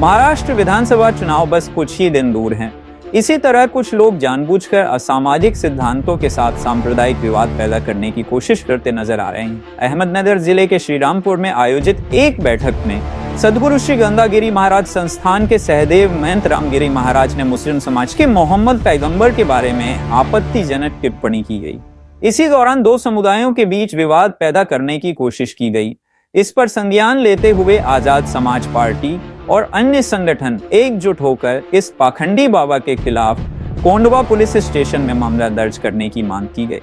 महाराष्ट्र विधानसभा चुनाव बस कुछ ही दिन दूर हैं। इसी तरह कुछ लोग जानबूझकर असामाजिक सिद्धांतों के साथ सांप्रदायिक विवाद पैदा करने की कोशिश करते नज़र आ रहे हैं। अहमदनगर ज़िले के श्रीरामपुर में आयोजित एक बैठक में सदगुरु श्री गंगागिरी महाराज संस्थान के सहदेव महंत रामगिरी महाराज ने मुस्लिम समाज के मोहम्मद पैगंबर के बारे में आपत्तिजनक टिप्पणी की गई। इसी दौरान दो समुदायों के बीच विवाद पैदा करने की कोशिश की गई। इस पर संज्ञान लेते हुए आज़ाद समाज पार्टी और अन्य संगठन एकजुट होकर इस पाखंडी बाबा के खिलाफ कोंडवा पुलिस स्टेशन में मामला दर्ज करने की मांग की गई।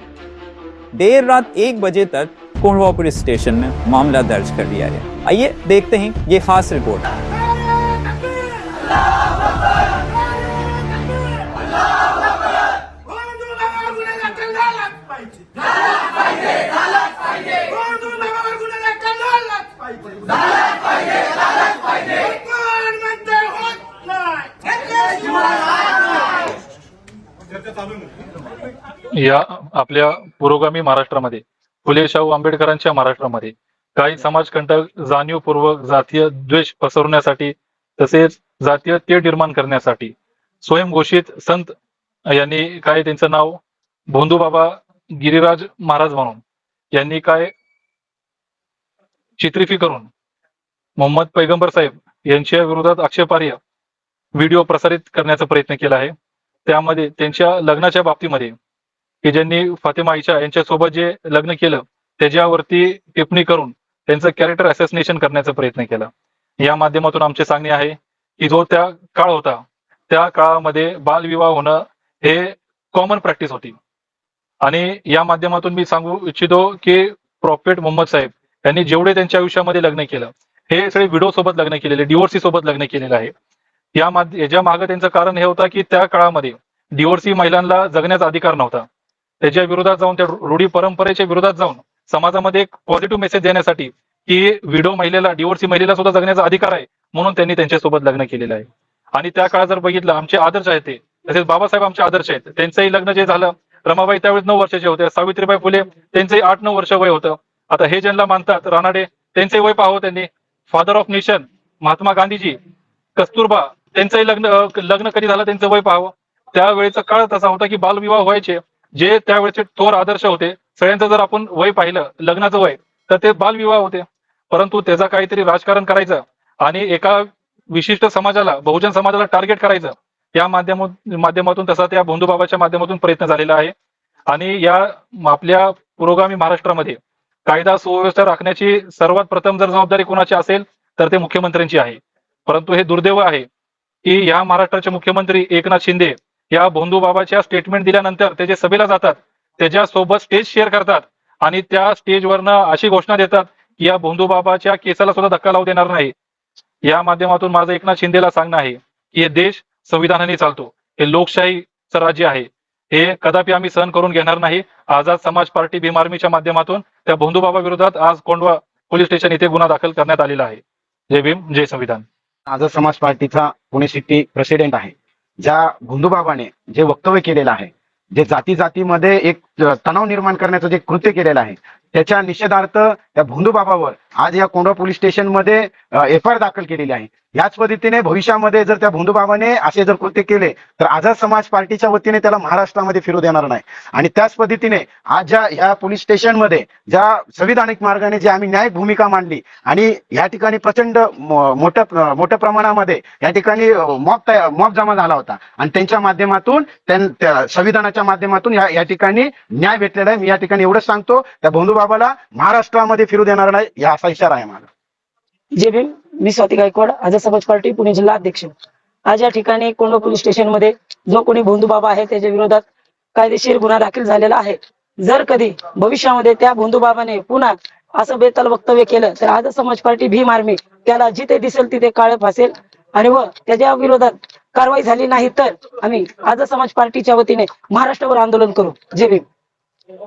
देर रात एक बजे तक कोंडवा पुलिस स्टेशन में मामला दर्ज कर लिया गया। आइए देखते हैं ये खास रिपोर्ट। या आपल्या पुरोगामी महाराष्ट्रामध्ये. फुले शाहू आंबेडकरांच्या महाराष्ट्रामध्ये. काही समाजकंटक जाणीवपूर्वक जातीय द्वेष पसरवण्यासाठी तसेच जातीय ते निर्माण करण्यासाठी. स्वयंघोषित संत यांनी काय त्यांचं नाव? भोंदूबाबा गिरिराज महाराज म्हणून. यांनी काय चित्रिफी करून? मोहम्मद पैगंबर साहेब यांच्या विरोधात आक्षेपार्ह व्हिडिओ प्रसारित करण्याचा प्रयत्न केला आहे. त्यामध्ये त्यांच्या लग्नाच्या बाबतीमध्ये की ज्यांनी फातिमा आईशा यांच्यासोबत जे लग्न केलं त्याच्यावरती टिप्पणी करून त्यांचं कॅरेक्टर असॅसिनेशन करण्याचा प्रयत्न केला. या माध्यमातून आमचे सांगणे आहे की जो त्या काळ होता त्या काळामध्ये बालविवाह होणं हे कॉमन प्रॅक्टिस होती. आणि या माध्यमातून मी सांगू इच्छितो की प्रॉफेट मोहम्मद साहेब यांनी जेवढे त्यांच्या आयुष्यामध्ये लग्न केलं हे सगळे विडो सोबत लग्न केलेले डिवोर्सी सोबत लग्न केलेलं आहे. या माध्य याच्या मागे त्यांचं कारण हे होतं की त्या काळामध्ये डिवोर्सी महिलांना जगण्याचा अधिकार नव्हता. त्याच्या विरोधात जाऊन त्या रूढी परंपरेच्या विरोधात जाऊन समाजामध्ये एक पॉझिटिव्ह मेसेज देण्यासाठी की विडो महिलेला डिवोर्सी महिलेला सुद्धा जगण्याचा अधिकार आहे म्हणून त्यांनी त्यांच्यासोबत लग्न केलेलं आहे. आणि त्या काळात जर बघितलं आमचे आदर्श आहेत ते. तसेच बाबासाहेब आमचे आदर्श आहेत. त्यांचंही लग्न जे झालं रमाबाई त्यावेळेस नऊ वर्षाचे होते. सावित्रीबाई फुले त्यांचंही आठ नऊ वर्ष वय होतं. आता हे ज्यांना मानतात रानाडे त्यांचे वय पाहो त्यांनी. Father of nation Mahatma Gandhiji Kasturba त्यांचंही लग्न लग्न कधी झालं त्यांचं वय पाहावं. त्यावेळेचा काळ तसा होता की बालविवाह व्हायचे. जे त्यावेळेचे थोर आदर्श होते सगळ्यांचं जर आपण वय पाहिलं लग्नाचं वय तर ते बालविवाह होते. परंतु त्याचा काहीतरी राजकारण करायचं आणि एका विशिष्ट समाजाला बहुजन समाजाला टार्गेट करायचं या माध्यमातून माध्यमातून तसा त्या भोंदूबाबाच्या माध्यमातून प्रयत्न झालेला आहे. आणि या आपल्या पुरोगामी महाराष्ट्रामध्ये कायदा सुव्यवस्था राखण्याची सर्वात प्रथम जर जबाबदारी कोणाची असेल तर ते मुख्यमंत्र्यांची आहे. परंतु हे दुर्दैव आहे की या महाराष्ट्राचे मुख्यमंत्री एकनाथ शिंदे या भोंदूबाबाच्या स्टेटमेंट दिल्यानंतर ते जे सभेला जातात त्याच्यासोबत स्टेज शेअर करतात आणि त्या स्टेजवरनं अशी घोषणा देतात की या भोंदूबाबाच्या केसाला सुद्धा धक्का लावू देणार नाही. या माध्यमातून माझं एकनाथ शिंदेला सांगणं आहे की हे देश संविधानाने चालतो. हे लोकशाहीचं राज्य आहे. हे कदापि आम्ही सहन करून घेणार नाही. आझाद समाज पार्टी भीम आर्मीच्या माध्यमातून त्या भोंदूबाबा विरोधात आज कोंडवा पोलीस स्टेशन इथे गुन्हा दाखल करण्यात आलेला आहे. जय भीम जय संविधान. आझाद समाज पार्टीचा पुणे सिटी प्रेसिडेंट आहे. ज्या भोंदूबाबाने जे वक्तव्य केलेलं आहे जे जाती जातीमध्ये एक तणाव निर्माण करण्याचं जे कृत्य केलेलं आहे त्याच्या निषेधार्थ त्या भोंदूबाबावर आज या कोंढवा पोलीस स्टेशनमध्ये एफ आय आर दाखल केलेली आहे. याच पद्धतीने भविष्यामध्ये जर त्या भोंदूबाबाने असे जर कृत्य केले तर आझाद समाज पार्टीच्या वतीने त्याला महाराष्ट्रामध्ये फिरू देणार नाही. आणि त्याच पद्धतीने आज ज्या या पोलीस स्टेशनमध्ये ज्या संविधानिक मार्गाने जे आम्ही न्याय भूमिका मांडली आणि या ठिकाणी प्रचंड मोठ्या मोठ्या प्रमाणामध्ये या ठिकाणी मॉब मॉब जमा झाला होता. आणि त्यांच्या माध्यमातून संविधानाच्या माध्यमातून या या ठिकाणी न्याय भेटलेला आहे. मी या ठिकाणी एवढंच सांगतो त्या भोंदूबाबाला महाराष्ट्रामध्ये फिरू देणार नाही या असा इशारा आहे माझा. जे मी स्वाती गायकवाड आज समाज पार्टी पुणे जिल्हा अध्यक्ष. आज या ठिकाणी कोंडो पोलीस स्टेशनमध्ये जो कोणी भोंदू बाबा आहे त्याच्या विरोधात कायदेशीर गुन्हा दाखल झालेला आहे. जर कधी भविष्यामध्ये त्या भोंदू बाबाने पुन्हा असं बेताल वक्तव्य केलं तर आज समाज पार्टी भीम आर्मी त्याला जिथे दिसेल तिथे काळ फासेल आणि व त्याच्या विरोधात कारवाई झाली नाही तर आम्ही आज समाज पार्टीच्या वतीने महाराष्ट्रावर आंदोलन करू. जय भीम.